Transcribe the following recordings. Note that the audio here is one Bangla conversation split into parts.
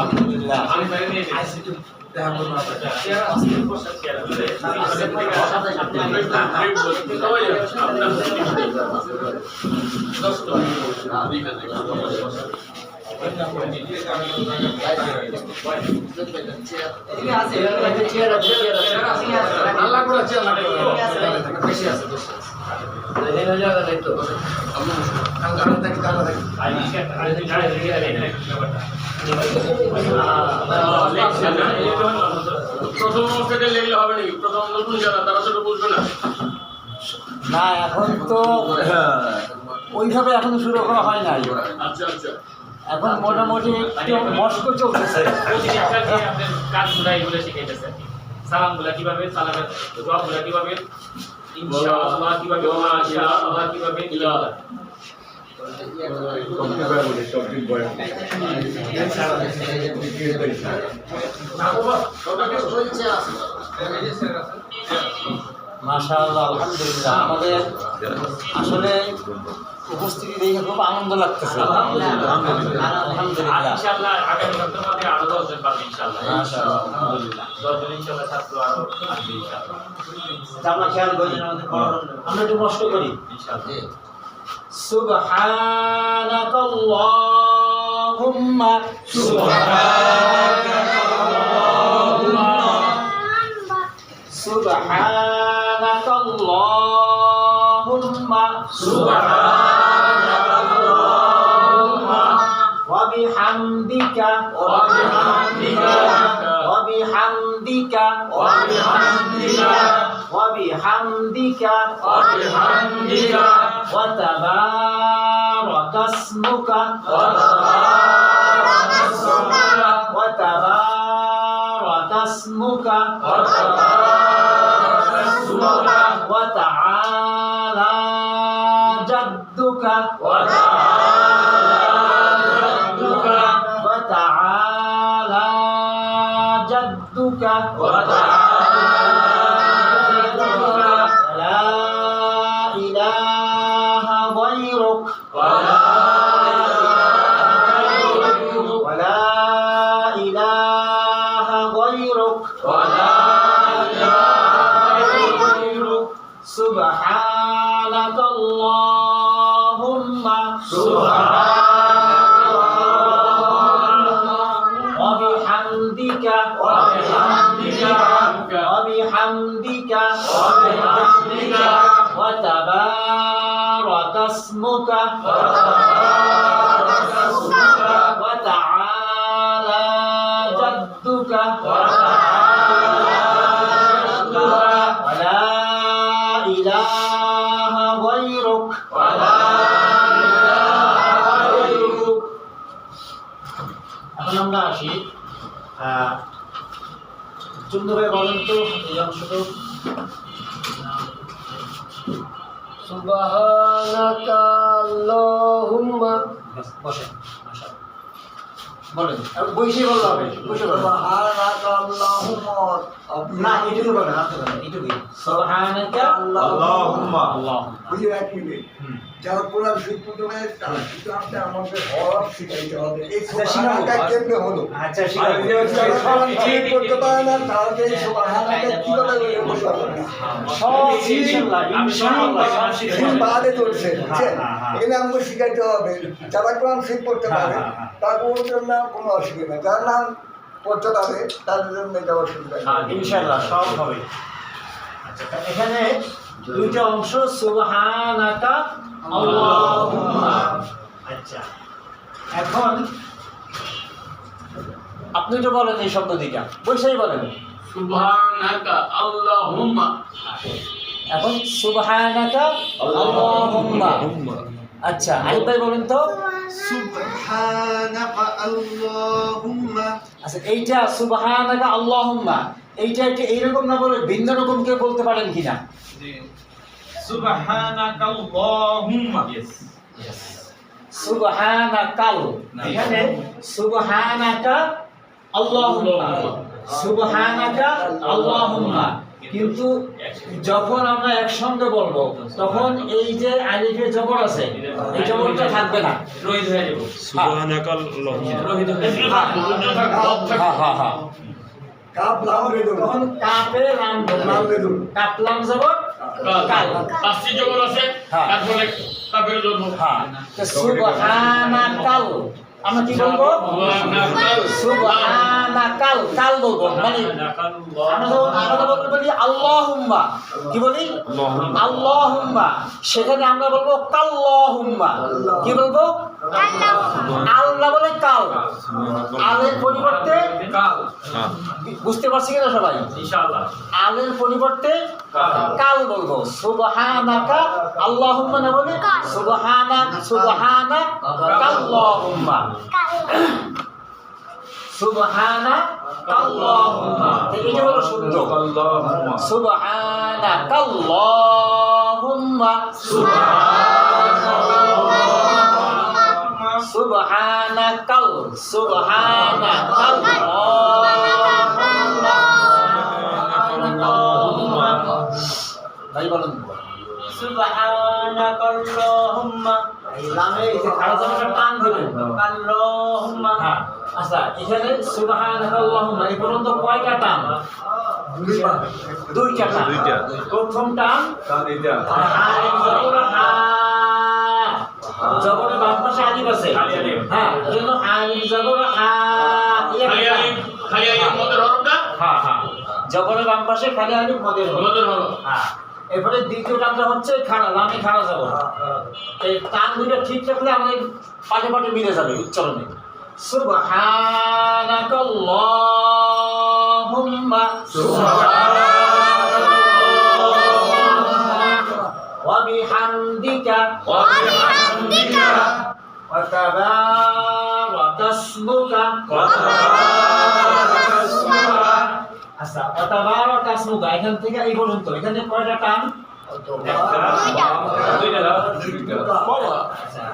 আলহামদুলিল্লাহ। আমি বাইরে আছে চেয়ার আছে আল্লাহ করে বেশি আছে বেশি আছে। এখানে জায়গা নাই তো আমরা থাকি লেগলে হবে নাকি প্রথম নতুন যারা তারা সেটা বুঝবে না না এখন তো ওইভাবে এখনও শুরু করা হয় নাই। আচ্ছা আচ্ছা এখন মোটামুটি একটু মস্ক চলতেছে। কাজগুলা এগুলো শিখাইতেছে সালামগুলা কীভাবে? সালামের জবাবগুলা কীভাবে? ইনশাআল্লাহ কীভাবে? মাশাআল্লাহ কীভাবে ইলা মাশাআল্লাহ আলহামদুলিল্লাহ। আমাদের আসলে উপস্থিতি দেখে খুব আনন্দ লাগতেছে। আমরা খেয়াল করি। আমরা একটু কষ্ট করি। سبحانك اللهم سبحانك اللهم سبحانك اللهم سبحانك اللهم وبحمدك وبحمدك وبحمدك وبحمدك وبحمدك وبحمدك وتبارك اسمك وتبارك اسمك وتبارك اسمك وتبارك اسمك وتعالى جدك وتعالى جدك وتعالى جدك وتعالى وبحمدك وبحمدك. وبحمدك. وبحمدك. وتبارك اسمك. وتبارك সুন্দরভাবে বলেন তো এই অংশটুকু সুবহানাকা আল্লাহুম্মা। বসে বলেন বসে বললে হবে বসে সুবহানাকা আল্লাহুম্মা। না এটুকু বলেন হাতে বলেন এটুকুই। সুবহানাকা আল্লাহুম্মা। আল্লাহ বুঝে এক মিনিট যারা কোরআন হবে তারা কিন্তু আপনি আমাকে হরফ শিখাইতে হবে। এই আচ্ছা, কেমনে হলো? আচ্ছা যারা কোরআন ঠিক করতে পারে না তাহলে এই কীভাবে পারবে সব ইনশাআল্লাহ। বাদে চলছে বুঝছেন? হ্যাঁ, হ্যাঁ। এখানে আমাকে শিখাইতে হবে। যারা কোরআন করতে হ্যাঁ, পারে হ্যাঁ, হ্যাঁ। তার ওর জন্য কোনো অসুবিধা নেই। যারা নাম করতে পারে তাদের জন্য এটা অসুবিধা নেই। ইনশাআল্লাহ সব হবে। আচ্ছা এখানে দুইটা অংশ সুবহানাকা আল্লাহুম্মা আচ্ছা। এখন আপনি তো বলেন এই শব্দ দুইটা বৈশাই বলেন। সুবহানাকা আল্লাহুম্মা। এখন সুবহানাকা আল্লাহুম্মা। আচ্ছা আরিফ ভাই বলেন তো। সুবহানাকা আল্লাহুম্মা। আচ্ছা এইটা সুবহানাকা আল্লাহুম্মা। এইটা এইরকম না বলে ভিন্ন রকম কেউ বলতে পারেন কিনা? সুবহানাকা আল্লাহুম্মা সুবহানাকাল এখানে সুবহানাকা আল্লাহুম্মা সুবহানাকা আল্লাহুম্মা কিন্তু যখন আমরা একসঙ্গে বলব তখন এই যে আলিফে জবর আছে এই জবরটা থাকবে না। রোহিত হয়ে যাব। রোহিত হয়ে যাব। হ্যাঁ হ্যাঁ হ্যাঁ কাপ লাম বেদুন তখন কাপে লাম জবর জবর আছে। তারপরে হ্যাঁ সুবহানাকাল আমরা কি বলব সুবহানাকাল কাল বলব মানে আমরা বলি? আল্লাহুম্মা কি বলি আল্লাহুম্মা সেখানে আমরা বলব কাল্লাহুম্মা কি বলব আল্লাহ বলে কাল। আলের পরিবর্তে বুঝতে পারছি কিনা সবাই? আলের পরিবর্তে কাল বলব সুবহানাকা আল্লাহুম্মা না বলে? সুবহানা সুবহানা কাল্লাহুম্মা। সুবহানা কাল্লাহুম্মা। এটা হলো শুদ্ধ সুবহানা কাল্লাহুম্মা। সুবহানা কাল। সুবহানা বলুন সুবহানাকাল্লাহুম্মা। এই লামে যে খাড়া জামাটা টান দিবেন। আল্লাহুম্মা হ্যাঁ। আচ্ছা এখানে সুবহানাকাল্লাহুম্মা এই পর্যন্ত কয়টা টান? দুইটা। টান। দুইটা। প্রথম টান? জবর বাম পাশে আলিফ আছে। হ্যাঁ এজন্য আলিফ জবর আ খালি আলিফ মদের হরফটা? হ্যাঁ হ্যাঁ। জবরের বাম পাশে খালি আলিফ মদের হলো মদের হরফ। হ্যাঁ। এরপরে দ্বিতীয় টানটা হচ্ছে খাড়া লামে খাড়া যাব। এই টান দুটো ঠিক রাখলে আমাদের পাটে পাটে মিলে যাবে উচ্চারণে। সুবহানাকাল্লাহুম্মা। ওয়া বিহামদিকা। ওয়া তাবারাকা ইসমুকা আচ্ছা ওয়া তাবারাকা ইসমুকা এখান থেকে এই পর্যন্ত। এখানে কয়টা টান?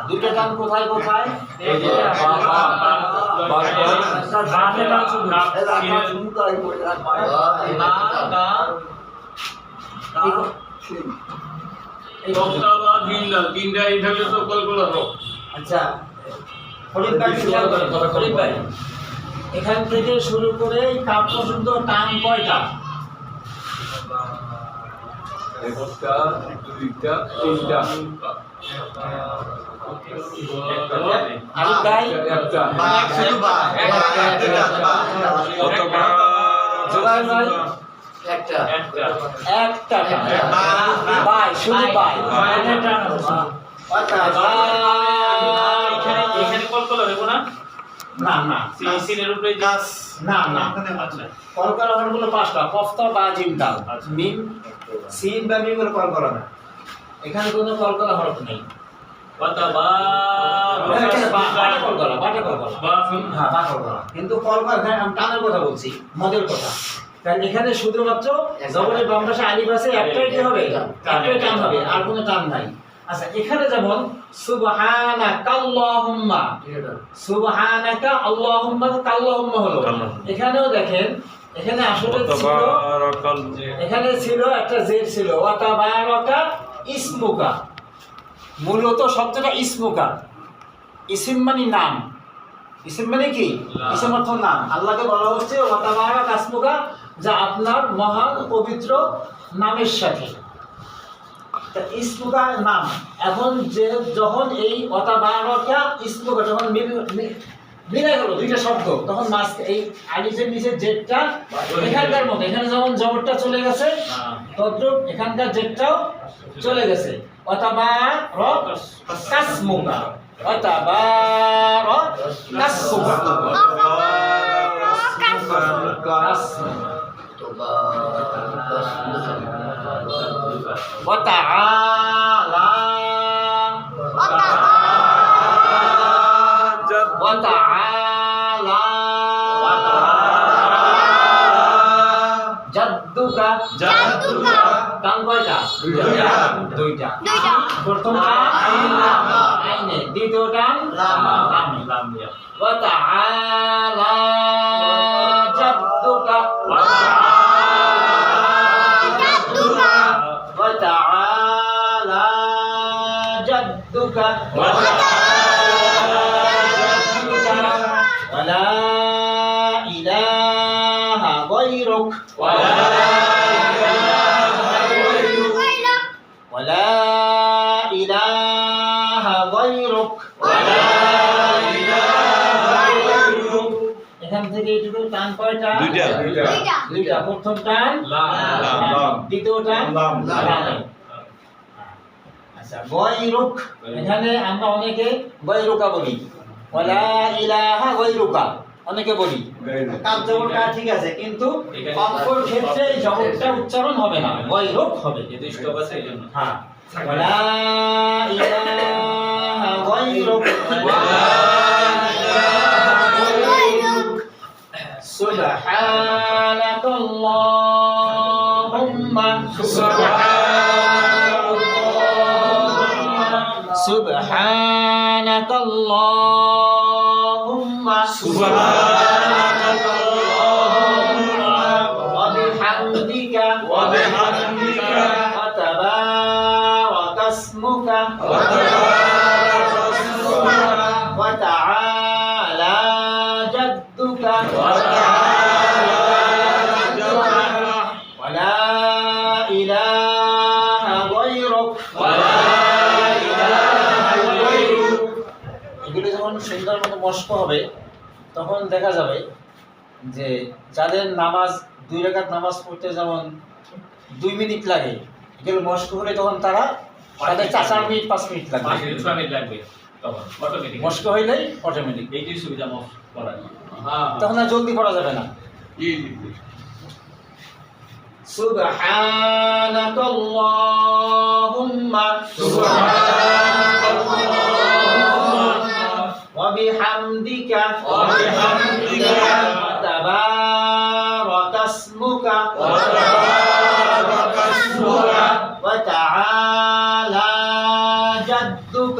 দুইটা আচ্ছা, টান কোথায় কোথায়? তো আচ্ছা। ফরিদ ভাই ফরিদ ভাই। এখান থেকে শুরু করে এই কাপ পর্যন্ত টান কয়টা? একটা। একটা। বাই শুধু বাই। এখানে এখানে কলকলা দেবো না? না না। উপরে আচ্ছা কলকাতা পাঁচটা। কফতা বা মিম সিন মিমগুলো না। এখানে কোনো কলকাতা হরফ নেই। হ্যাঁ কিন্তু আমি টানের কথা বলছি মদের কথা। কারণ এখানে শুধুমাত্র জবরের বাম পাশে আলিফ আছে একটাই কি হবে? একটাই টান হবে আর কোনো টান নাই। আচ্ছা এখানে যেমন সুবহানাকাল্লাহুম্মা। সুবহানাকা আল্লাহুম্মা কাল্লাহুম্মা হলো। এখানেও দেখেন এখানে আসলে ছিল এখানে ছিল একটা জের ছিল ওয়া তাবারাকা ইসমুকা। মূলত শব্দটা ইসমুকা। ইসিম মানে নাম। ইসিম মানে কি? ইসিম অর্থ নাম। আল্লাহকে বলা হচ্ছে ওয়া তাবারাকা ইসমুকা যা আপনার মহান পবিত্র নামের সাথে। তা ইসমুকা নাম। এখন যে যখন এই অতাবারকা ইসমুকা যখন মিল গেল দুইটা শব্দ তখন মাস এই আলিফের নিচে জেটটা এখানকার মতো এখানে যেমন জবরটা চলে গেছে তদ্রুপ এখানকার জেটটাও চলে গেছে। অতাবার কাসমুকা। অতাবার কাসমুকা। wa ta'ala wa ta'ala wa ta'ala jadduka jadduka কাল duja দুইটা দুইটা প্রথমটা di দ্বিতীয়টা লাম লাম লাম ربك ولا إله غيرك ولا إله غيرك ولا إله غيرك ولا এখান থেকে এটুকু টান কয়টা দুইটা দুইটা প্রথম টান দ্বিতীয় টান আচ্ছা গৈরুক। এখানে উচ্চারণ হবে না গৈরুক হবে। সুবহানাকাল্লাহুম্মা। সুবহানাকা সুবহানাকাল্লাহুম্মা সুবহানাকাল্লাহ। তখন দেখা যাবে যে যাদের নামাজ দুই রেখাত নামাজ পড়তে যেমন দুই মিনিট লাগে এগুলো মস্ক হলে তখন তারা তাদের চার চার মিনিট পাঁচ মিনিট পাঁচ লাগবে মিনিট ছয় মিনিট লাগবে তখন অটোমেটিক মস্ক হইলেই অটোমেটিক এইটাই সুবিধা মফ করার হ্যাঁ তখন আর জলদি পড়া যাবে না سبحانك اللهم وبحمدك وبحمدك وتبارك اسمك وتبارك اسمك وتعالى جدك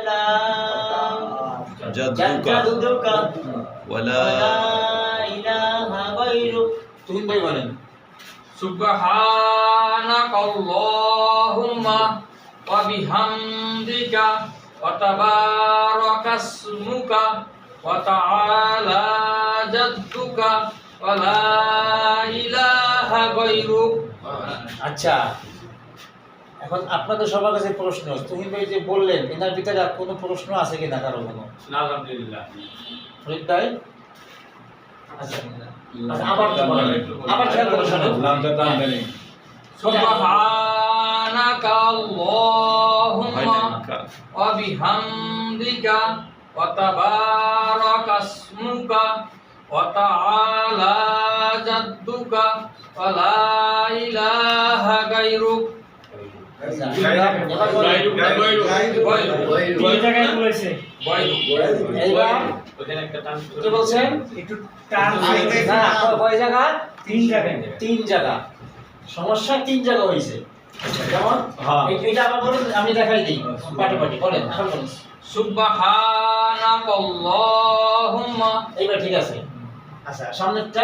জাদ্দুকা ওয়ালা ইলাহা গায়রুক। তুমি ভাই বলেন। সুবহানাকাল্লাহুম্মা ওয়া বিহামদিকা ওয়া তাবারাকাসমুকা ওয়া তাআলা জাদ্দুকা ওয়ালা ইলাহা গায়রুক। আচ্ছা। এখন আপনাদের সবার কাছে প্রশ্ন তুহিন ভাই যে বললেন এনার ভিতরে আর কোনো প্রশ্ন আছে কিনা কারো কোনো না আলহামদুলিল্লাহ ফরিদ ভাই আচ্ছা আচ্ছা, আবার তো বলেন। আবার খেয়াল করে শোনেন سبحانك اللهم هيك. وبحمدك وتبارك اسمك وتعالى جدك ولا إله غيرك আচ্ছা, এবার বলেন। তিন সমস্যা তিন জায়গা হয়েছে যেমন এটা আমি দেখাই দিই পাটি পাটি বলেন এইবার ঠিক আছে আচ্ছা সামনেরটা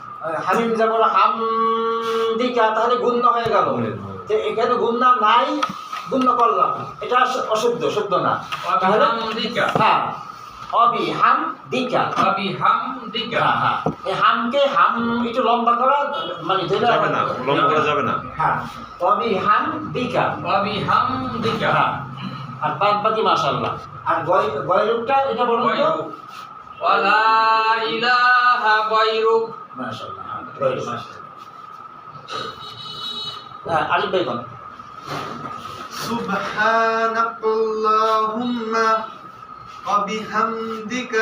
হামিম যেমন হামদিকা তাহলে গুণ্য হয়ে গেল। এখানে গুণ্য নাই গুণ্য করলাম। এটা অশুদ্ধ শুদ্ধ না। অবি হাম দিকা হ্যাঁ, অবি হাম দিকা হ্যাঁ, হ্যাঁ এই হামকে হাম একটু লম্বা করা মানে ধরে যাবে না লম্বা করা যাবে না। হ্যাঁ অবি হাম দিকা অবি হাম দিকা হ্যাঁ আর বাদ বাকি মাশাআল্লাহ। আর গয় এটা বলুন তো। ওয়ালা ইলাহা ما شاء الله. ما شاء الله. آه، بيضا سبحانك اللهم وبحمدك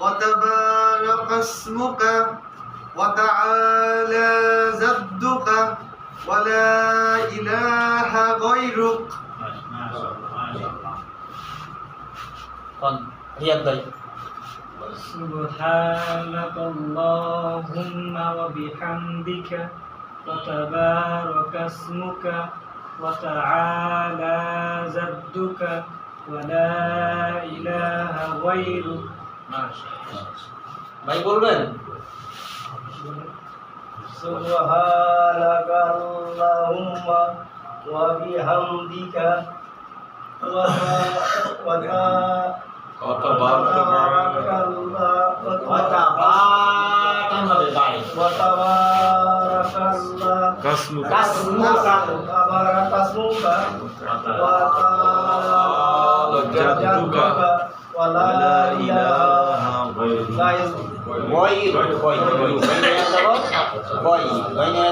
وتبارك اسمك وتعالى زدك ولا إله غيرك. ما شاء الله ما شاء الله. سبحانك اللهم وبحمدك وتبارك اسمك وتعالى جدك ولا إله غيرك ভাই বলবেন سبحانك اللهم وبحمدك وتبارك الله ওয়াতাবারাকান হবে ভাই وتبارك الله কাসমু কাসমুকা تبارك اسمك জাদ্দুকা ولا লা إله ইলাহা গায়রুক গয় গয় গয় নিয়ে যাব গয় গয় নিয়ে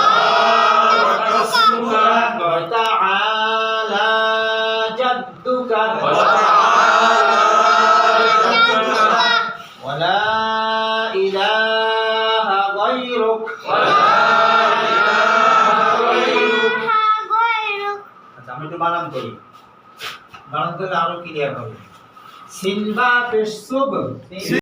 বানান করলে আরও ক্লিয়ার হবে সিনবা পেশুব